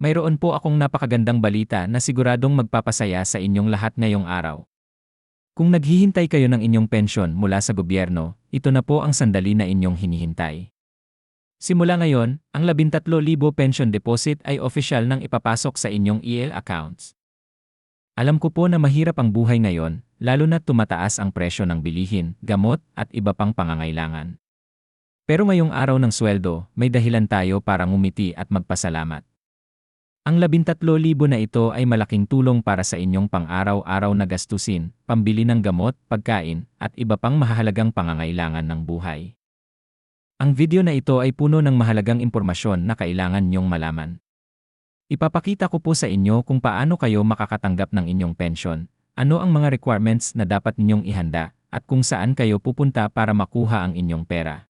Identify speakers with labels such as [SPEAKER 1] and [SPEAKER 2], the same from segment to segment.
[SPEAKER 1] Mayroon po akong napakagandang balita na siguradong magpapasaya sa inyong lahat ngayong araw. Kung naghihintay kayo ng inyong pensyon mula sa gobyerno, ito na po ang sandali na inyong hinihintay. Simula ngayon, ang 13,000 pension deposit ay opisyal nang ipapasok sa inyong EL accounts. Alam ko po na mahirap ang buhay ngayon, lalo na tumataas ang presyo ng bilihin, gamot, at iba pang pangangailangan. Pero ngayong araw ng sweldo, may dahilan tayo para ngumiti at magpasalamat. Ang 13,000 na ito ay malaking tulong para sa inyong pang-araw-araw na gastusin, pambili ng gamot, pagkain, at iba pang mahalagang pangangailangan ng buhay. Ang video na ito ay puno ng mahalagang impormasyon na kailangan niyong malaman. Ipapakita ko po sa inyo kung paano kayo makakatanggap ng inyong pensyon, ano ang mga requirements na dapat ninyong ihanda, at kung saan kayo pupunta para makuha ang inyong pera.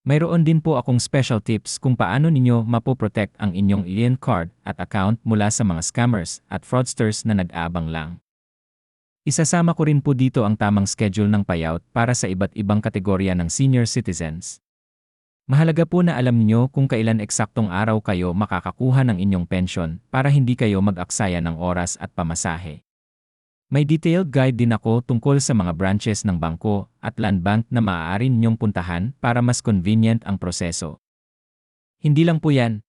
[SPEAKER 1] Mayroon din po akong special tips kung paano ninyo mapoprotect ang inyong alien card at account mula sa mga scammers at fraudsters na nag-aabang lang. Isasama ko rin po dito ang tamang schedule ng payout para sa iba't ibang kategorya ng senior citizens. Mahalaga po na alam niyo kung kailan eksaktong araw kayo makakakuha ng inyong pension para hindi kayo mag-aksaya ng oras at pamasahe. May detailed guide din ako tungkol sa mga branches ng bangko at land bank na maaari ninyong puntahan para mas convenient ang proseso. Hindi lang po yan.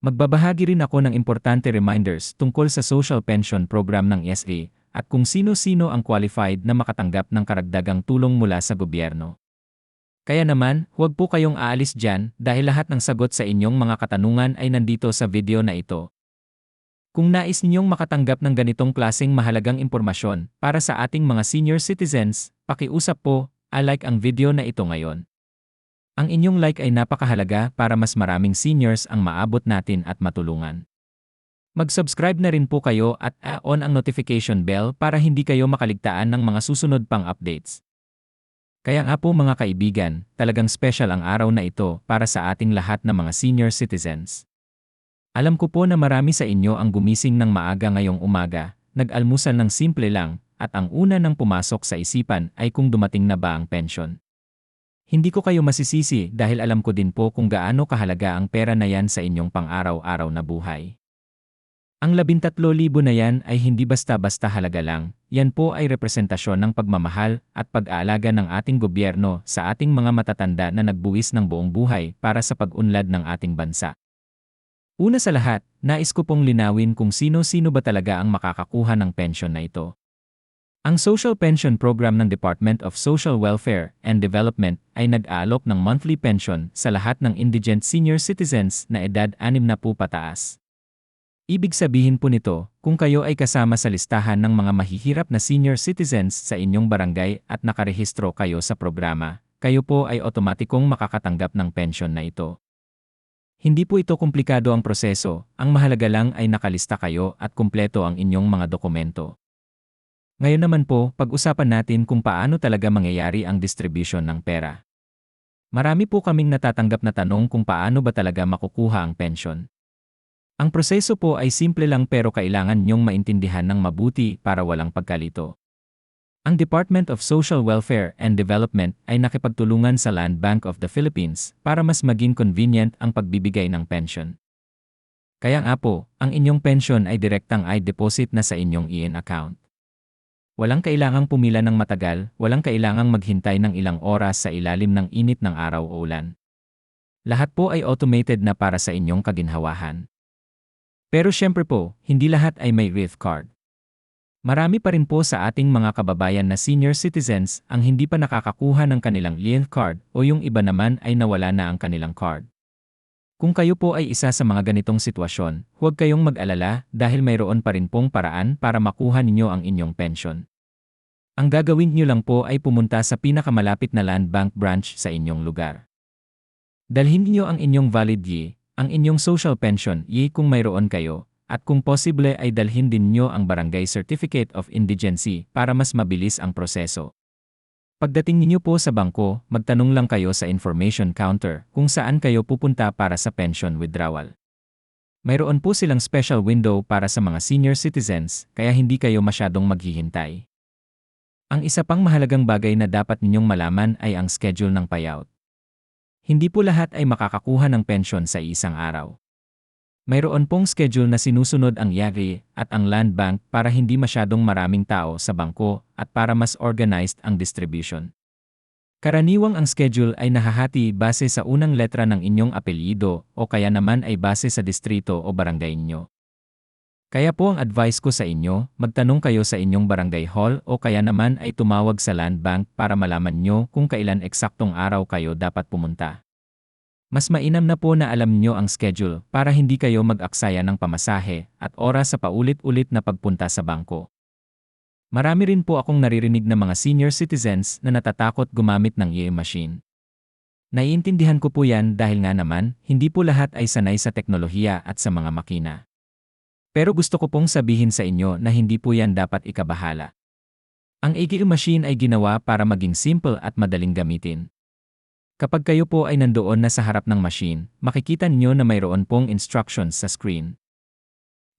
[SPEAKER 1] Magbabahagi rin ako ng importante reminders tungkol sa social pension program ng ESA at kung sino-sino ang qualified na makatanggap ng karagdagang tulong mula sa gobyerno. Kaya naman, huwag po kayong aalis dyan dahil lahat ng sagot sa inyong mga katanungan ay nandito sa video na ito. Kung nais ninyong makatanggap ng ganitong klaseng mahalagang impormasyon para sa ating mga senior citizens, pakiusap po, I-like ang video na ito ngayon. Ang inyong like ay napakahalaga para mas maraming seniors ang maabot natin at matulungan. Mag-subscribe na rin po kayo at on ang notification bell para hindi kayo makaligtaan ng mga susunod pang updates. Kaya nga po mga kaibigan, talagang special ang araw na ito para sa ating lahat na mga senior citizens. Alam ko po na marami sa inyo ang gumising ng maaga ngayong umaga, nag-almusal ng simple lang, at ang una nang pumasok sa isipan ay kung dumating na ba ang pension. Hindi ko kayo masisisi dahil alam ko din po kung gaano kahalaga ang pera na yan sa inyong pang-araw-araw na buhay. Ang 13,000 na yan ay hindi basta-basta halaga lang, yan po ay representasyon ng pagmamahal at pag-aalaga ng ating gobyerno sa ating mga matatanda na nagbuwis ng buong buhay para sa pag-unlad ng ating bansa. Una sa lahat, nais ko pong linawin kung sino-sino ba talaga ang makakakuha ng pension na ito. Ang Social Pension Program ng Department of Social Welfare and Development ay nag-aalok ng monthly pension sa lahat ng indigent senior citizens na edad 6 na po pataas. Ibig sabihin po nito, kung kayo ay kasama sa listahan ng mga mahihirap na senior citizens sa inyong barangay at nakarehistro kayo sa programa, kayo po ay otomatikong makakatanggap ng pension na ito. Hindi po ito komplikado ang proseso, ang mahalaga lang ay nakalista kayo at kumpleto ang inyong mga dokumento. Ngayon naman po, pag-usapan natin kung paano talaga mangyayari ang distribution ng pera. Marami po kaming natatanggap na tanong kung paano ba talaga makukuha ang pension. Ang proseso po ay simple lang pero kailangan niyong maintindihan ng mabuti para walang pagkalito. Ang Department of Social Welfare and Development ay nakipagtulungan sa Land Bank of the Philippines para mas maging convenient ang pagbibigay ng pension. Kaya nga po, ang inyong pension ay direktang i-deposit na sa inyong IN account. Walang kailangang pumila ng matagal, walang kailangang maghintay ng ilang oras sa ilalim ng init ng araw o ulan. Lahat po ay automated na para sa inyong kaginhawahan. Pero syempre po, hindi lahat ay may Reef card. Marami pa rin po sa ating mga kababayan na senior citizens ang hindi pa nakakakuha ng kanilang Lien card o yung iba naman ay nawala na ang kanilang card. Kung kayo po ay isa sa mga ganitong sitwasyon, huwag kayong mag-alala dahil mayroon pa rin pong paraan para makuha ninyo ang inyong pension. Ang gagawin niyo lang po ay pumunta sa pinakamalapit na land bank branch sa inyong lugar. Dalhin niyo ang inyong valid YE, ang inyong social pension YE kung mayroon kayo, at kung posible ay dalhin din nyo ang Barangay Certificate of Indigency para mas mabilis ang proseso. Pagdating ninyo po sa bangko, magtanong lang kayo sa information counter kung saan kayo pupunta para sa pension withdrawal. Mayroon po silang special window para sa mga senior citizens kaya hindi kayo masyadong maghihintay. Ang isa pang mahalagang bagay na dapat ninyong malaman ay ang schedule ng payout. Hindi po lahat ay makakakuha ng pension sa isang araw. Mayroon pong schedule na sinusunod ang YAGI at ang Land Bank para hindi masyadong maraming tao sa bangko at para mas organized ang distribution. Karaniwang ang schedule ay nahahati base sa unang letra ng inyong apelyido o kaya naman ay base sa distrito o barangay nyo. Kaya po ang advice ko sa inyo, magtanong kayo sa inyong barangay hall o kaya naman ay tumawag sa land bank para malaman nyo kung kailan eksaktong araw kayo dapat pumunta. Mas mainam na po na alam nyo ang schedule para hindi kayo mag-aksaya ng pamasahe at oras sa paulit-ulit na pagpunta sa bangko. Marami rin po akong naririnig na mga senior citizens na natatakot gumamit ng EA machine. Naiintindihan ko po yan dahil nga naman, hindi po lahat ay sanay sa teknolohiya at sa mga makina. Pero gusto ko pong sabihin sa inyo na hindi po yan dapat ikabahala. Ang AGM machine ay ginawa para maging simple at madaling gamitin. Kapag kayo po ay nandoon na sa harap ng machine, makikita niyo na mayroon pong instructions sa screen.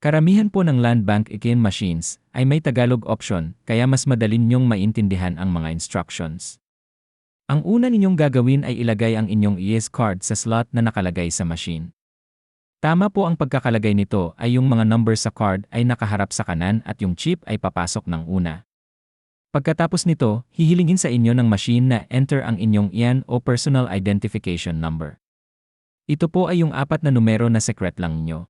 [SPEAKER 1] Karamihan po ng land bank ATM machines ay may Tagalog option kaya mas madali ninyong maintindihan ang mga instructions. Ang una ninyong gagawin ay ilagay ang inyong ES card sa slot na nakalagay sa machine. Tama po ang pagkakalagay nito ay yung mga number sa card ay nakaharap sa kanan at yung chip ay papasok ng una. Pagkatapos nito, hihilingin sa inyo ng machine na enter ang inyong IAN o Personal Identification Number. Ito po ay yung apat na numero na secret lang ninyo.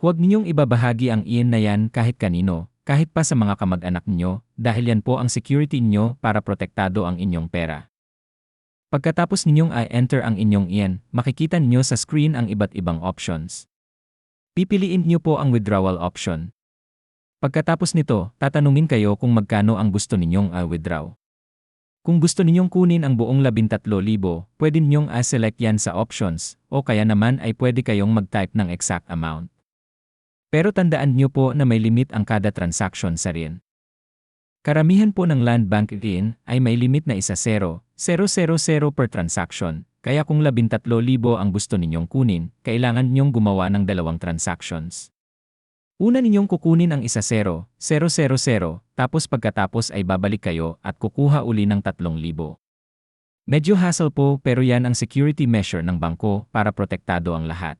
[SPEAKER 1] Huwag ninyong ibabahagi ang IAN na yan kahit kanino, kahit pa sa mga kamag-anak ninyo, dahil yan po ang security ninyo para protektado ang inyong pera. Pagkatapos ninyong i-enter ang inyong IAN, makikita ninyo sa screen ang iba't ibang options. Pipiliin niyo po ang withdrawal option, Pagkatapos nito, tatanungin kayo kung magkano ang gusto ninyong uh, withdraw. Kung gusto ninyong kunin ang buong 13,000, pwede ninyong a-select yan sa options, o kaya naman ay pwede kayong mag-type ng exact amount. Pero tandaan niyo po na may limit ang kada transaction sa RIN. Karamihan po ng Land Bank RIN ay may limit na isa 0, 000 per transaction, kaya kung 13,000 ang gusto ninyong kunin, kailangan ninyong gumawa ng dalawang transactions. Una ninyong kukunin ang isa 0, 000, tapos pagkatapos ay babalik kayo at kukuha uli ng 3,000. Medyo hassle po pero yan ang security measure ng bangko para protektado ang lahat.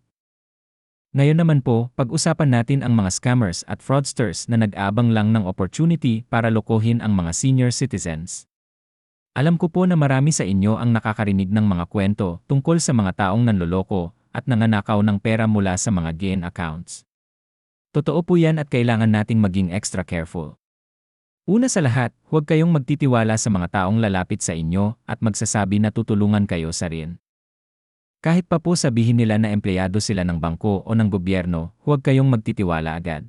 [SPEAKER 1] Ngayon naman po, pag-usapan natin ang mga scammers at fraudsters na nag-abang lang ng opportunity para lokohin ang mga senior citizens. Alam ko po na marami sa inyo ang nakakarinig ng mga kwento tungkol sa mga taong nanloloko at nanganakaw ng pera mula sa mga gain accounts. Totoo po yan at kailangan nating maging extra careful. Una sa lahat, huwag kayong magtitiwala sa mga taong lalapit sa inyo at magsasabi na tutulungan kayo sa rin. Kahit pa po sabihin nila na empleyado sila ng bangko o ng gobyerno, huwag kayong magtitiwala agad.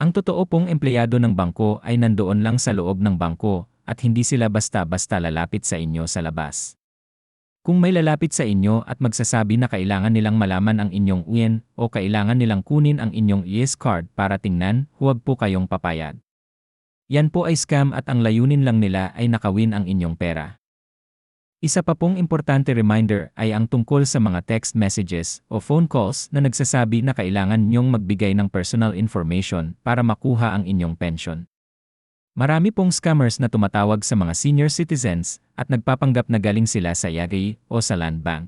[SPEAKER 1] Ang totoo pong empleyado ng bangko ay nandoon lang sa loob ng bangko at hindi sila basta-basta lalapit sa inyo sa labas. Kung may lalapit sa inyo at magsasabi na kailangan nilang malaman ang inyong UIN o kailangan nilang kunin ang inyong ES card para tingnan, huwag po kayong papayag. Yan po ay scam at ang layunin lang nila ay nakawin ang inyong pera. Isa pa pong importante reminder ay ang tungkol sa mga text messages o phone calls na nagsasabi na kailangan nyong magbigay ng personal information para makuha ang inyong pension. Marami pong scammers na tumatawag sa mga senior citizens at nagpapanggap na galing sila sa Yagi o sa Land Bank.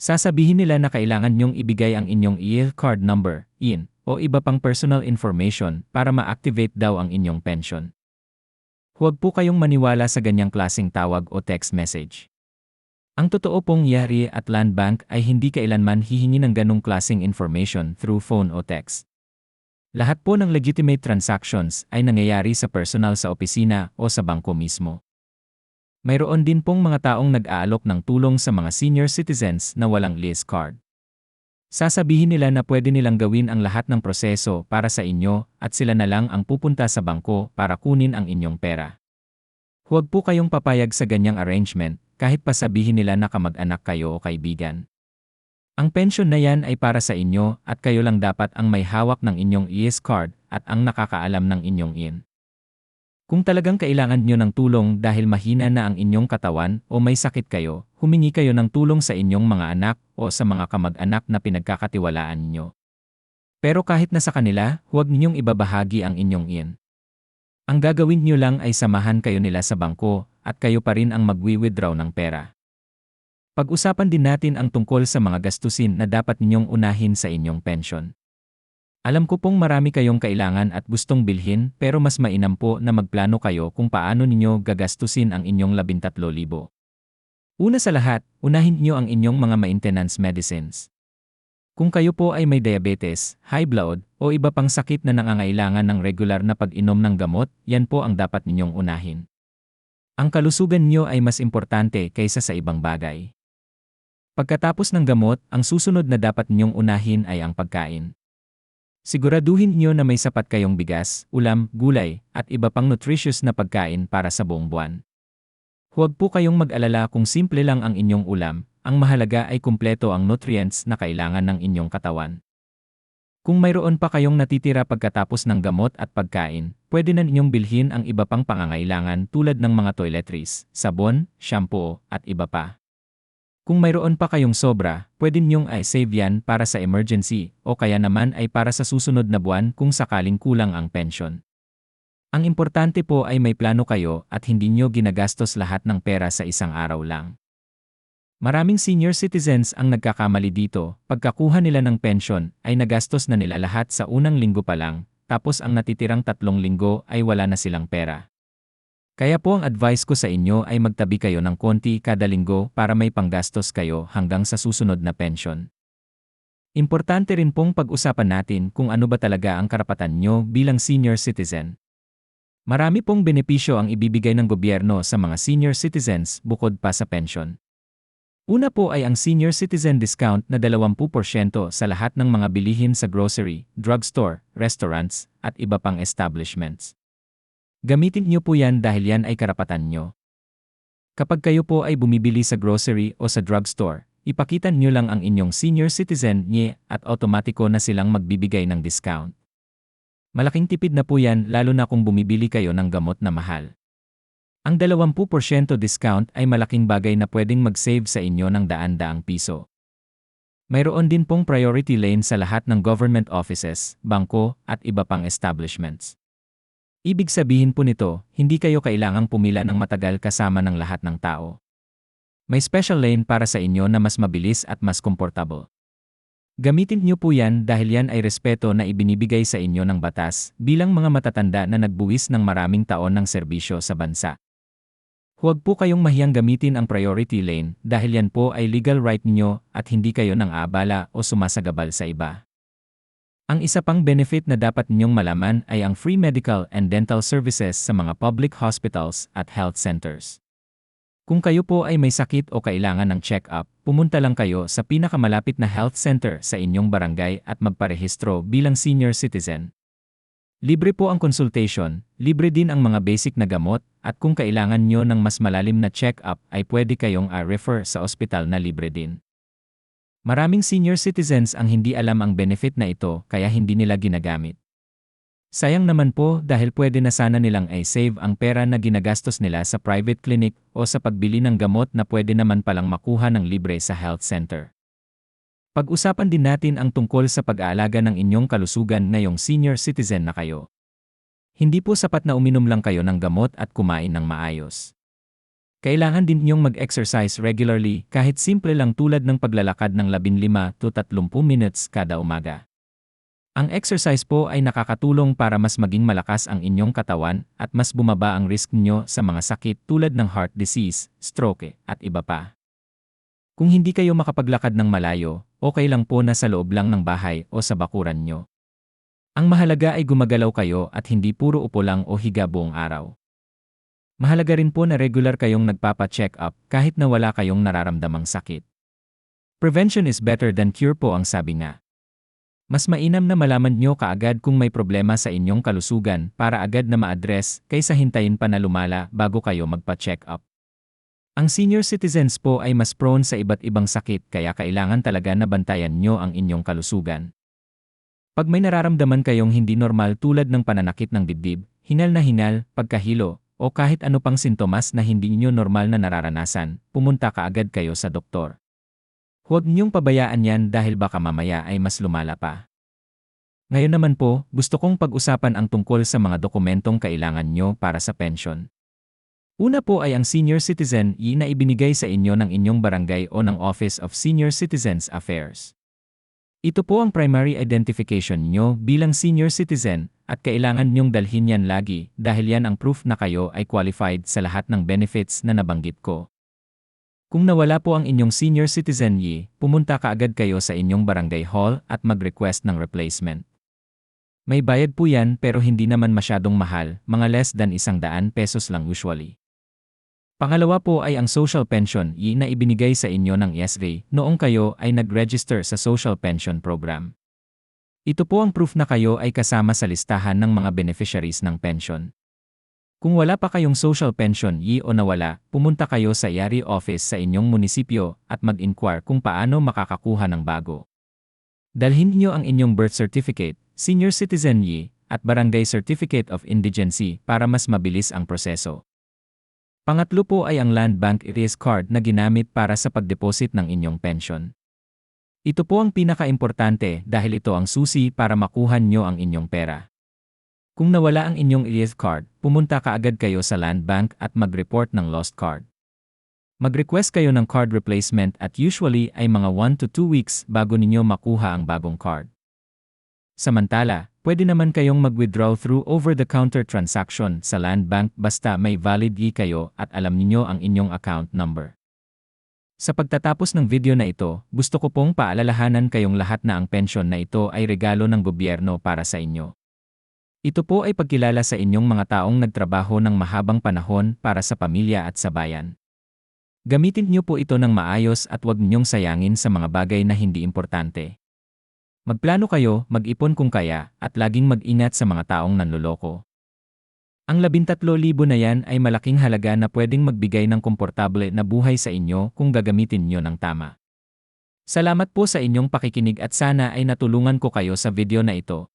[SPEAKER 1] Sasabihin nila na kailangan nyong ibigay ang inyong EL card number, IN, o iba pang personal information para ma-activate daw ang inyong pension. Huwag po kayong maniwala sa ganyang klasing tawag o text message. Ang totoo pong Yari at Land Bank ay hindi kailanman hihingi ng ganong klasing information through phone o text. Lahat po ng legitimate transactions ay nangyayari sa personal sa opisina o sa bangko mismo. Mayroon din pong mga taong nag-aalok ng tulong sa mga senior citizens na walang list card. Sasabihin nila na pwede nilang gawin ang lahat ng proseso para sa inyo at sila na lang ang pupunta sa bangko para kunin ang inyong pera. Huwag po kayong papayag sa ganyang arrangement kahit pa sabihin nila na kamag-anak kayo o kaibigan. Ang pension na yan ay para sa inyo at kayo lang dapat ang may hawak ng inyong ES card at ang nakakaalam ng inyong IN. Kung talagang kailangan nyo ng tulong dahil mahina na ang inyong katawan o may sakit kayo, humingi kayo ng tulong sa inyong mga anak o sa mga kamag-anak na pinagkakatiwalaan ninyo. Pero kahit na sa kanila, huwag ninyong ibabahagi ang inyong IN. Ang gagawin nyo lang ay samahan kayo nila sa bangko at kayo pa rin ang magwi-withdraw ng pera. Pag-usapan din natin ang tungkol sa mga gastusin na dapat ninyong unahin sa inyong pension. Alam ko pong marami kayong kailangan at gustong bilhin pero mas mainam po na magplano kayo kung paano ninyo gagastusin ang inyong 13,000. Una sa lahat, unahin niyo ang inyong mga maintenance medicines. Kung kayo po ay may diabetes, high blood, o iba pang sakit na nangangailangan ng regular na pag-inom ng gamot, yan po ang dapat ninyong unahin. Ang kalusugan niyo ay mas importante kaysa sa ibang bagay. Pagkatapos ng gamot, ang susunod na dapat ninyong unahin ay ang pagkain. Siguraduhin niyo na may sapat kayong bigas, ulam, gulay, at iba pang nutritious na pagkain para sa buong buwan. Huwag po kayong mag-alala kung simple lang ang inyong ulam, ang mahalaga ay kumpleto ang nutrients na kailangan ng inyong katawan. Kung mayroon pa kayong natitira pagkatapos ng gamot at pagkain, pwede na ninyong bilhin ang iba pang pangangailangan tulad ng mga toiletries, sabon, shampoo, at iba pa. Kung mayroon pa kayong sobra, pwede niyong ay save yan para sa emergency o kaya naman ay para sa susunod na buwan kung sakaling kulang ang pension. Ang importante po ay may plano kayo at hindi niyo ginagastos lahat ng pera sa isang araw lang. Maraming senior citizens ang nagkakamali dito, pagkakuha nila ng pension ay nagastos na nila lahat sa unang linggo pa lang, tapos ang natitirang tatlong linggo ay wala na silang pera. Kaya po ang advice ko sa inyo ay magtabi kayo ng konti kada linggo para may panggastos kayo hanggang sa susunod na pension. Importante rin pong pag-usapan natin kung ano ba talaga ang karapatan nyo bilang senior citizen. Marami pong benepisyo ang ibibigay ng gobyerno sa mga senior citizens bukod pa sa pension. Una po ay ang senior citizen discount na 20% sa lahat ng mga bilihin sa grocery, drugstore, restaurants, at iba pang establishments. Gamitin niyo po yan dahil yan ay karapatan niyo. Kapag kayo po ay bumibili sa grocery o sa drugstore, ipakita niyo lang ang inyong senior citizen niye at automatiko na silang magbibigay ng discount. Malaking tipid na po yan lalo na kung bumibili kayo ng gamot na mahal. Ang 20% discount ay malaking bagay na pwedeng mag-save sa inyo ng daan-daang piso. Mayroon din pong priority lane sa lahat ng government offices, bangko, at iba pang establishments. Ibig sabihin po nito, hindi kayo kailangang pumila ng matagal kasama ng lahat ng tao. May special lane para sa inyo na mas mabilis at mas komportable. Gamitin niyo po yan dahil yan ay respeto na ibinibigay sa inyo ng batas bilang mga matatanda na nagbuwis ng maraming taon ng serbisyo sa bansa. Huwag po kayong mahiyang gamitin ang priority lane dahil yan po ay legal right niyo at hindi kayo nang abala o sumasagabal sa iba. Ang isa pang benefit na dapat ninyong malaman ay ang free medical and dental services sa mga public hospitals at health centers. Kung kayo po ay may sakit o kailangan ng check-up, pumunta lang kayo sa pinakamalapit na health center sa inyong barangay at magparehistro bilang senior citizen. Libre po ang consultation, libre din ang mga basic na gamot, at kung kailangan nyo ng mas malalim na check-up ay pwede kayong a-refer sa ospital na libre din. Maraming senior citizens ang hindi alam ang benefit na ito kaya hindi nila ginagamit. Sayang naman po dahil pwede na sana nilang ay save ang pera na ginagastos nila sa private clinic o sa pagbili ng gamot na pwede naman palang makuha ng libre sa health center. Pag-usapan din natin ang tungkol sa pag-aalaga ng inyong kalusugan ngayong senior citizen na kayo. Hindi po sapat na uminom lang kayo ng gamot at kumain ng maayos. Kailangan din niyong mag-exercise regularly kahit simple lang tulad ng paglalakad ng 15 to 30 minutes kada umaga. Ang exercise po ay nakakatulong para mas maging malakas ang inyong katawan at mas bumaba ang risk niyo sa mga sakit tulad ng heart disease, stroke, at iba pa. Kung hindi kayo makapaglakad ng malayo, okay lang po na sa loob lang ng bahay o sa bakuran nyo. Ang mahalaga ay gumagalaw kayo at hindi puro upo lang o higa buong araw. Mahalaga rin po na regular kayong nagpapa-check up kahit na wala kayong nararamdamang sakit. Prevention is better than cure po ang sabi nga. Mas mainam na malaman nyo kaagad kung may problema sa inyong kalusugan para agad na ma-address kaysa hintayin pa na lumala bago kayo magpa-check up. Ang senior citizens po ay mas prone sa iba't ibang sakit kaya kailangan talaga na bantayan nyo ang inyong kalusugan. Pag may nararamdaman kayong hindi normal tulad ng pananakit ng dibdib, hinal na hinal, pagkahilo, o kahit ano pang sintomas na hindi niyo normal na nararanasan, pumunta ka agad kayo sa doktor. Huwag niyong pabayaan yan dahil baka mamaya ay mas lumala pa. Ngayon naman po, gusto kong pag-usapan ang tungkol sa mga dokumentong kailangan nyo para sa pension. Una po ay ang Senior Citizen E na ibinigay sa inyo ng inyong barangay o ng Office of Senior Citizens Affairs. Ito po ang primary identification nyo bilang senior citizen at kailangan nyong dalhin yan lagi dahil yan ang proof na kayo ay qualified sa lahat ng benefits na nabanggit ko. Kung nawala po ang inyong senior citizen yi, pumunta kaagad kayo sa inyong barangay hall at mag-request ng replacement. May bayad po yan pero hindi naman masyadong mahal, mga less than isang daan pesos lang usually. Pangalawa po ay ang social pension yi na ibinigay sa inyo ng ESV noong kayo ay nag-register sa social pension program. Ito po ang proof na kayo ay kasama sa listahan ng mga beneficiaries ng pension. Kung wala pa kayong social pension yi o nawala, pumunta kayo sa YARI office sa inyong munisipyo at mag-inquire kung paano makakakuha ng bago. Dalhin niyo ang inyong birth certificate, senior citizen yi, at barangay certificate of indigency para mas mabilis ang proseso. Pangatlo po ay ang Land Bank Erase Card na ginamit para sa pagdeposit ng inyong pension. Ito po ang pinaka-importante dahil ito ang susi para makuha nyo ang inyong pera. Kung nawala ang inyong Erase Card, pumunta kaagad kayo sa Land Bank at mag-report ng lost card. Mag-request kayo ng card replacement at usually ay mga 1 to 2 weeks bago ninyo makuha ang bagong card. Samantala, pwede naman kayong mag-withdraw through over-the-counter transaction sa Land Bank basta may valid e kayo at alam niyo ang inyong account number. Sa pagtatapos ng video na ito, gusto ko pong paalalahanan kayong lahat na ang pensyon na ito ay regalo ng gobyerno para sa inyo. Ito po ay pagkilala sa inyong mga taong nagtrabaho ng mahabang panahon para sa pamilya at sa bayan. Gamitin niyo po ito ng maayos at huwag ninyong sayangin sa mga bagay na hindi importante. Magplano kayo, mag-ipon kung kaya, at laging mag-ingat sa mga taong nanloloko. Ang 13,000 na yan ay malaking halaga na pwedeng magbigay ng komportable na buhay sa inyo kung gagamitin nyo ng tama. Salamat po sa inyong pakikinig at sana ay natulungan ko kayo sa video na ito.